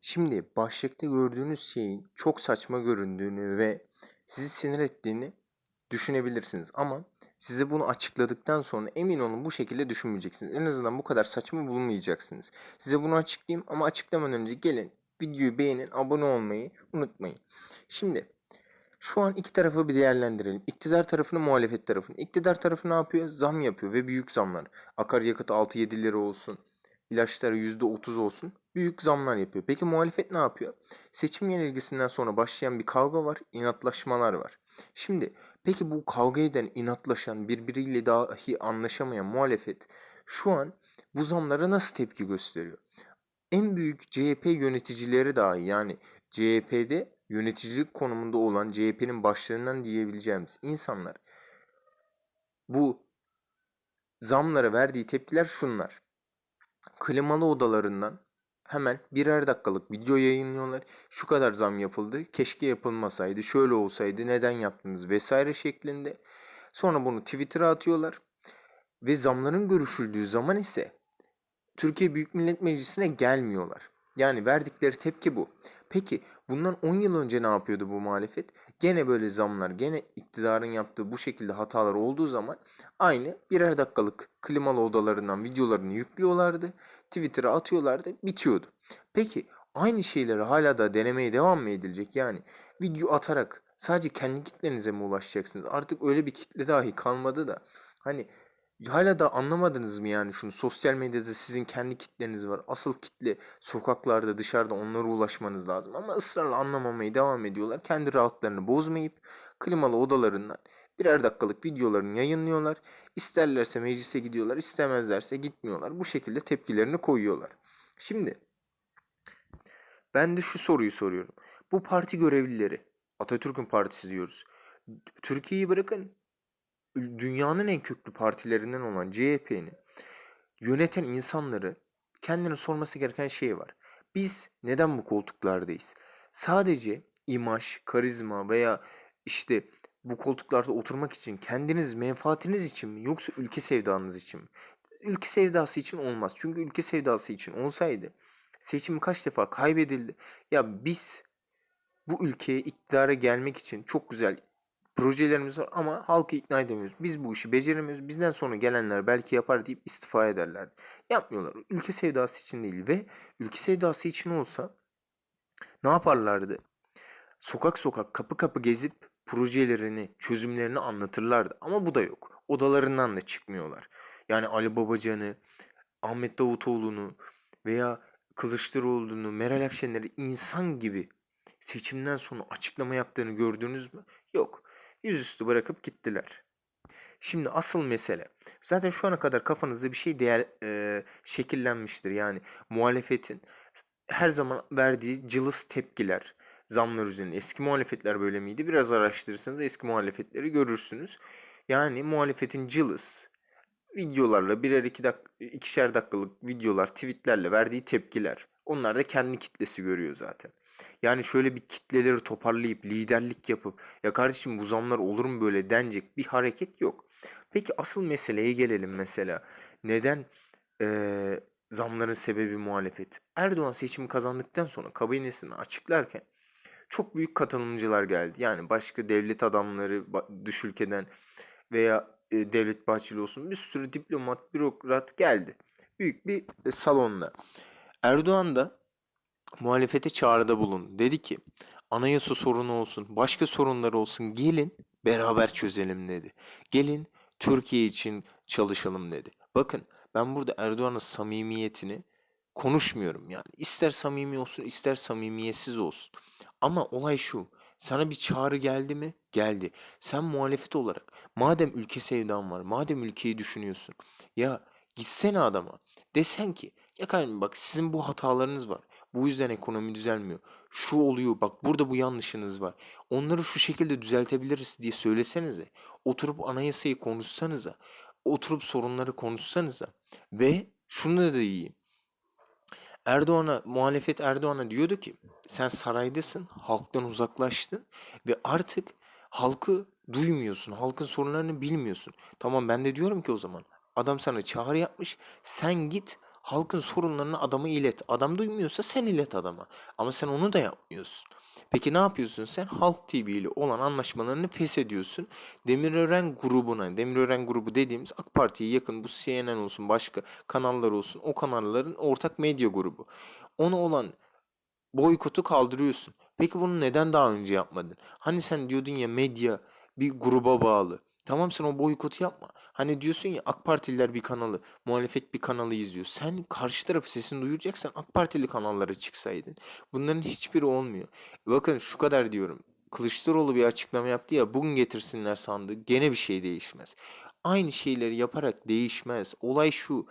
Şimdi başlıkta gördüğünüz şeyin çok saçma göründüğünü ve sizi sinir ettiğini düşünebilirsiniz. Ama size bunu açıkladıktan sonra emin olun bu şekilde düşünmeyeceksiniz. En azından bu kadar saçma bulmayacaksınız. Size bunu açıklayayım ama açıklamadan önce gelin videoyu beğenin, abone olmayı unutmayın. Şimdi şu an iki tarafı bir değerlendirelim. İktidar tarafını, muhalefet tarafını. İktidar tarafı ne yapıyor? Zam yapıyor ve büyük zamlar. Akaryakıt 6-7 lira olsun. İlaçlara %30 olsun. Büyük zamlar yapıyor. Peki muhalefet ne yapıyor? Seçim yenilgisinden sonra başlayan bir kavga var. inatlaşmalar var. Şimdi peki bu kavga eden, inatlaşan, birbiriyle dahi anlaşamayan muhalefet şu an bu zamlara nasıl tepki gösteriyor? En büyük CHP yöneticileri dahi yani CHP'de yöneticilik konumunda olan CHP'nin başlarından diyebileceğimiz insanlar bu zamlara verdiği tepkiler şunlar. Klimalı odalarından hemen birer dakikalık video yayınlıyorlar. Şu kadar zam yapıldı. Keşke yapılmasaydı. Şöyle olsaydı. Neden yaptınız vesaire şeklinde. Sonra bunu Twitter'a atıyorlar. Ve zamların görüşüldüğü zaman ise Türkiye Büyük Millet Meclisi'ne gelmiyorlar. Yani verdikleri tepki bu. Peki bundan 10 yıl önce ne yapıyordu bu muhalefet? Gene böyle zamlar, gene iktidarın yaptığı bu şekilde hatalar olduğu zaman aynı birer dakikalık klimalı odalarından videolarını yüklüyorlardı. Twitter'a atıyorlardı, bitiyordu. Peki aynı şeyleri hala da denemeye devam mı edilecek? Yani video atarak sadece kendi kitlenize mi ulaşacaksınız? Artık öyle bir kitle dahi kalmadı da hani Hala da anlamadınız mı yani şunu? Sosyal medyada sizin kendi kitleniz var. Asıl kitle sokaklarda, dışarıda onlara ulaşmanız lazım. Ama ısrarla anlamamaya devam ediyorlar. Kendi rahatlarını bozmayıp klimalı odalarından birer dakikalık videolarını yayınlıyorlar. İsterlerse meclise gidiyorlar, istemezlerse gitmiyorlar. Bu şekilde tepkilerini koyuyorlar. Şimdi ben de şu soruyu soruyorum. Bu parti görevlileri, Atatürk'ün partisi diyoruz. Türkiye'yi bırakın dünyanın en köklü partilerinden olan CHP'nin yöneten insanları kendine sorması gereken şey var. Biz neden bu koltuklardayız? Sadece imaj, karizma veya işte bu koltuklarda oturmak için kendiniz menfaatiniz için mi yoksa ülke sevdanız için mi? Ülke sevdası için olmaz. Çünkü ülke sevdası için olsaydı seçim kaç defa kaybedildi. Ya biz bu ülkeye iktidara gelmek için çok güzel projelerimiz var ama halkı ikna edemiyoruz. Biz bu işi beceremiyoruz. Bizden sonra gelenler belki yapar deyip istifa ederler. Yapmıyorlar. Ülke sevdası için değil ve ülke sevdası için olsa ne yaparlardı? Sokak sokak kapı kapı gezip projelerini, çözümlerini anlatırlardı. Ama bu da yok. Odalarından da çıkmıyorlar. Yani Ali Babacan'ı, Ahmet Davutoğlu'nu veya Kılıçdaroğlu'nu, Meral Akşener'i insan gibi seçimden sonra açıklama yaptığını gördünüz mü? Yok yüzüstü bırakıp gittiler. Şimdi asıl mesele zaten şu ana kadar kafanızda bir şey değer e, şekillenmiştir. Yani muhalefetin her zaman verdiği cılız tepkiler, zamlar üzerine. Eski muhalefetler böyle miydi? Biraz araştırırsanız eski muhalefetleri görürsünüz. Yani muhalefetin cılız videolarla birer iki dak ikişer dakikalık videolar, tweetlerle verdiği tepkiler. Onlar da kendi kitlesi görüyor zaten. Yani şöyle bir kitleleri toparlayıp liderlik yapıp ya kardeşim bu zamlar olur mu böyle denecek bir hareket yok. Peki asıl meseleye gelelim mesela. Neden ee, zamların sebebi muhalefet? Erdoğan seçimi kazandıktan sonra kabinesini açıklarken çok büyük katılımcılar geldi. Yani başka devlet adamları dış ülkeden veya e, Devlet Bahçeli olsun bir sürü diplomat, bürokrat geldi. Büyük bir e, salonda. Erdoğan da muhalefete çağrıda bulun. Dedi ki anayasa sorunu olsun, başka sorunlar olsun gelin beraber çözelim dedi. Gelin Türkiye için çalışalım dedi. Bakın ben burada Erdoğan'ın samimiyetini konuşmuyorum yani. İster samimi olsun ister samimiyetsiz olsun. Ama olay şu. Sana bir çağrı geldi mi? Geldi. Sen muhalefet olarak madem ülke sevdan var, madem ülkeyi düşünüyorsun. Ya gitsene adama. Desen ki ya kardeşim bak sizin bu hatalarınız var. Bu yüzden ekonomi düzelmiyor. Şu oluyor bak burada bu yanlışınız var. Onları şu şekilde düzeltebiliriz diye söylesenize. Oturup anayasayı konuşsanıza. Oturup sorunları konuşsanıza. Ve şunu da iyi. Erdoğan'a, muhalefet Erdoğan'a diyordu ki sen saraydasın, halktan uzaklaştın ve artık halkı duymuyorsun, halkın sorunlarını bilmiyorsun. Tamam ben de diyorum ki o zaman adam sana çağrı yapmış, sen git Halkın sorunlarını adama ilet. Adam duymuyorsa sen ilet adama. Ama sen onu da yapmıyorsun. Peki ne yapıyorsun sen? Halk TV ile olan anlaşmalarını feshediyorsun. Demirören grubuna, Demirören grubu dediğimiz AK Parti'ye yakın bu CNN olsun, başka kanallar olsun, o kanalların ortak medya grubu. Ona olan boykotu kaldırıyorsun. Peki bunu neden daha önce yapmadın? Hani sen diyordun ya medya bir gruba bağlı. Tamam sen o boykotu yapma. Hani diyorsun ya AK Partililer bir kanalı, muhalefet bir kanalı izliyor. Sen karşı tarafı sesini duyuracaksan AK Partili kanallara çıksaydın. Bunların hiçbiri olmuyor. Bakın şu kadar diyorum. Kılıçdaroğlu bir açıklama yaptı ya bugün getirsinler sandığı gene bir şey değişmez. Aynı şeyleri yaparak değişmez. Olay şu.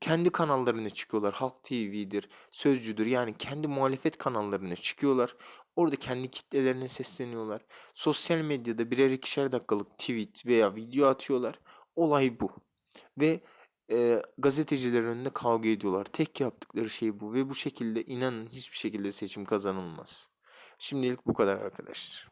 Kendi kanallarına çıkıyorlar. Halk TV'dir, Sözcüdür. Yani kendi muhalefet kanallarına çıkıyorlar. Orada kendi kitlelerine sesleniyorlar. Sosyal medyada birer ikişer dakikalık tweet veya video atıyorlar. Olay bu. Ve e, gazetecilerin önünde kavga ediyorlar. Tek yaptıkları şey bu. Ve bu şekilde inanın hiçbir şekilde seçim kazanılmaz. Şimdilik bu kadar arkadaşlar.